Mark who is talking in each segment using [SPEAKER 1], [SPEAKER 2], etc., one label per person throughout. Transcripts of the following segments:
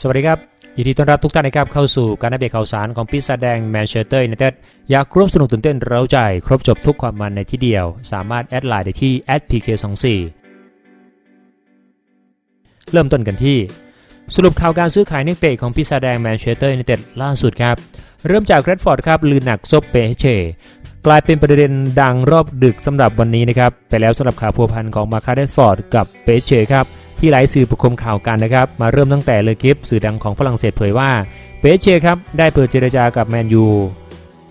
[SPEAKER 1] สวัสดีครับ ยินดีต้อนรับทุกท่านนะครับเข้าสู่การอัปเดตข่าวสารของปีศาจแดงแมนเชสเตอร์ยูไนเต็ดอยากร่วมสนุกตื่นเต้นเร้าใจ ครบจบทุกความมันในที่เดียว สามารถแอดไลน์ได้ที่ @pk24 เริ่มต้นกันที่ สรุปข่าวการซื้อขายนักเตะของปีศาจแดงแมนเชสเตอร์ยูไนเต็ดล่าสุดครับ เริ่มจากแรดฟอร์ดครับลือหนักซบเปเชกลายเป็นประเด็นดังรอบดึกสำหรับวันนี้นะครับไปแล้วสำหรับข่าวพัวพันของมาคาเดนฟอร์ดกับเปเชครับ ที่หลายสื่อประคมข่าวกันนะครับ มาเริ่มตั้งแต่เลอกิฟสื่อดังของฝรั่งเศสเผยว่าเปเชครับได้เปิดเจรจากับแมนยู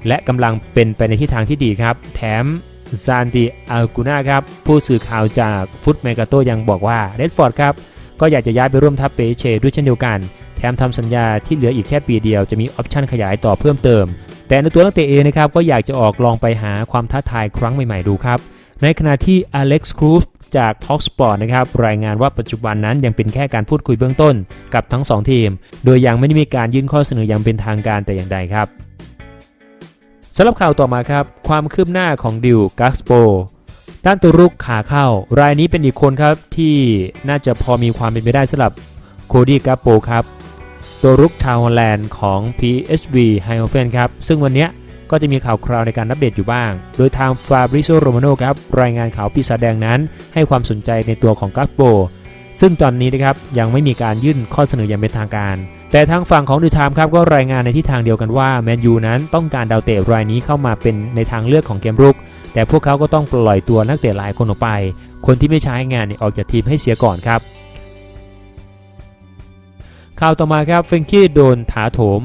[SPEAKER 1] และกำลังเป็นไปในทิศทางที่ดีครับ แถมซานติอัลกูนาครับผู้สื่อข่าวจากฟุตเมกาโตยังบอกว่าเรดฟอร์ดครับก็อยากจะย้ายไปร่วมทัพเปเชด้วยเช่นเดียวกัน แถมทำสัญญาที่เหลืออีกแค่ปีเดียวจะมีออปชั่นขยายต่อเพิ่มเติม แต่ในตัวนักเตะเองนะครับก็อยากจะออกลองไปหาความท้าทายครั้งใหม่ๆดูครับ ในขณะที่อเล็กซ์ครูฟจาก Talksport นะครับรายงานว่าปัจจุบันนั้นยังเป็นแค่การพูดคุยเบื้องต้นกับทั้ง 2 ทีม โดยยังไม่ได้มีการยื่นข้อเสนออย่างเป็นทางการแต่อย่างใดครับสำหรับข่าวต่อมาครับ ความคืบหน้าของดิวกัสโปด้านตัวรุกขาเข้า รายนี้เป็นอีกคนครับที่น่าจะพอมีความเป็นไปได้สำหรับโคดี้กัสโปครับ ตัวรุกชาวฮอลแลนด์ของ PSV h e i n f e n ครับ ซึ่งวันนี้ ก็จะมีข่าวคราวในการอัปเดตอยู่บ้าง โดยทางฟาบริโซโรมาโนครับรายงานข่าวปีศาจแดงนั้น ให้ความสนใจในตัวของกัสโปซึ่งตอนนี้นะครับยังไม่มีการยื่นข้อเสนออย่างเป็นทางการ แต่ทางฝั่งของดูไทม์ครับก็รายงานในทิศทางเดียวกันว่าแมนยูนั้นต้องการดาวเตะรายนี้เข้ามาเป็นในทางเลือกของเกมรุก แต่พวกเขาก็ต้องปล่อยตัวนักเตะหลายคนออกไป คนที่ไม่ใช้งานออกจากทีมให้เสียก่อนครับ ข่าวต่อมาครับเฟรงกี้โดนถาโถม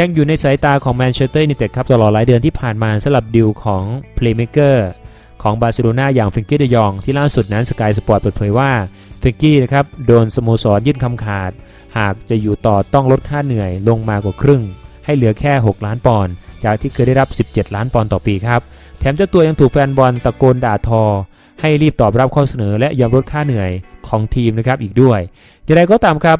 [SPEAKER 1] ยังอยู่ในสายตาของแมนเชสเตอร์ยูไนเต็ดครับตลอดหลายเดือนที่ผ่านมาสำหรับดิวของเพลย์เมเกอร์ของบาร์เซโลนาอย่างฟรงกี้เดยองที่ล่าสุดนั้นสกายสปอร์ตเปิดเผยว่าฟรงกี้นะครับโดนสโมสรยื่นคำขาด หากจะอยู่ต่อต้องลดค่าเหนื่อยลงมากว่าครึ่ง ให้เหลือแค่ 6 ล้านปอนด์จากที่เคยได้รับ 17 ล้านปอนด์ต่อปีครับ แถมเจ้าตัวยังถูกแฟนบอลตะโกนด่าทอ ให้รีบตอบรับข้อเสนอและยอมลดค่าเหนื่อยของทีมนะครับอีกด้วยอย่างไรก็ตามครับ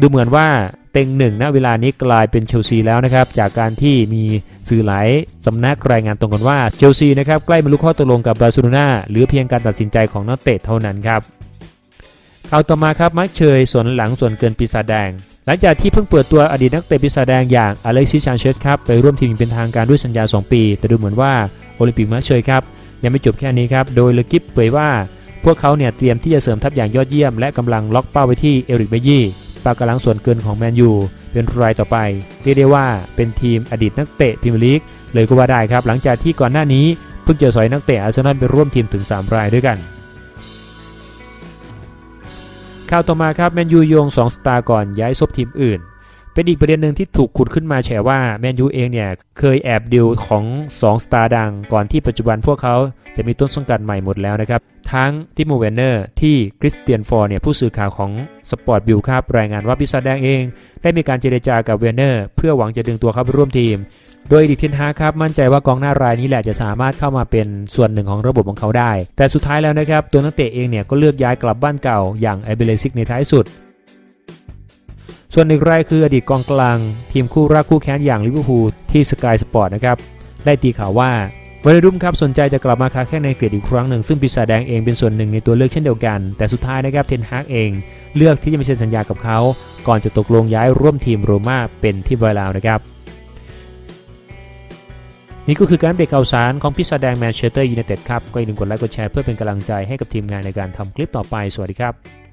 [SPEAKER 1] ดูเหมือนว่า เต็งหนึ่งณเวลานี้กลายเป็นเชลซีแล้วนะครับ จากการที่มีสื่อหลายสำนักรายงานตรงกันว่าเชลซีนะครับใกล้บรรลุข้อตกลงกับบาร์เซโลนาหรือเพียงการตัดสินใจของนักเตะเท่านั้นครับข่าวต่อมาครับมักเชยสวนหลังส่วนเกินปีศาจแดง หลังจากที่เพิ่งเปิดตัวอดีตนักเตะปีศาจแดงอย่างอเล็กซิสชานเชสครับไปร่วมทีมเป็นทางการด้วยสัญญา 2 ปี แต่ดูเหมือนว่าโอลิมปิกมักเชยครับยังไม่จบแค่นี้ครับโดยเลกิฟเผยว่าพวกเขาเนี่ยเตรียมที่จะเสริมทัพอย่างยอดเยี่ยมและกำลังล็อกเป้าไว้ที่เอริกเบยี่ ปากกำลังส่วนเกินของแมนยูเป็นรายต่อไป เรียกได้ว่าเป็นทีมอดีตนักเตะพรีเมียร์ลีกเลยก็ว่าได้ครับ หลังจากที่ก่อนหน้านี้เพิ่งเจอสอยนักเตะอาร์เซนอลไปร่วมทีมถึง 3 รายด้วยกันข่าวต่อมาครับแมนยูโยง 2 สตาร์ก่อนย้ายซบทีมอื่น เป็นอีกประเด็นหนึ่งที่ถูกขุดขึ้นมาแฉว่าแมนยูเองเนี่ย เคยแอบดิวของ 2 สตาร์ดัง ก่อนที่ปัจจุบันพวกเขาจะมีต้นสังกัดใหม่หมดแล้วนะครับ ทั้งทิโมเวนเนอร์ที่คริสเตียนฟอร์เนี่ย ผู้สื่อข่าวของสปอร์ตบิลครับรายงานว่าพิซาแดงเอง ได้มีการเจรจากับเวนเนอร์ เพื่อหวังจะดึงตัวเขาไปร่วมทีม โดยดิทินฮาครับมั่นใจว่ากองหน้ารายนี้แหละจะสามารถเข้ามาเป็นส่วนหนึ่งของระบบของเขาได้ แต่สุดท้ายแล้วนะครับตัวนักเตะเองเนี่ยก็เลือกย้ายกลับบ้านเก่าอย่างไอเบเลซิกในท้ายสุด ส่วนอีกรายคืออดีตกองกลาง ทีมคู่รักคู่แค้นอย่างลิเวอร์พูลที่สกายสปอร์ตนะครับได้ตีข่าวว่าเวลรุ่มครับสนใจจะกลับมาค้าแข่งในอังกรีอีกครั้งหนึ่ง ซึ่งปีศาจแดงเองเป็นส่วนหนึ่งในตัวเลือกเช่นเดียวกัน แต่สุดท้ายนะครับเทนฮากเอง เลือกที่จะไม่เซ็นสัญญากับเขา ก่อนจะตกลงย้ายร่วมทีมโรม่าเป็นที่บอยลาวนะครับ นี่ก็คือการเบรกข่าวสารของพิซาแดงแมนเชสเตอร์ยูไนเต็ดครับก็อย่าลืมกดไลค์กดแชร์เพื่อเป็นกำลังใจให้กับทีมงานในการทำคลิปต่อไปสวัสดีครับ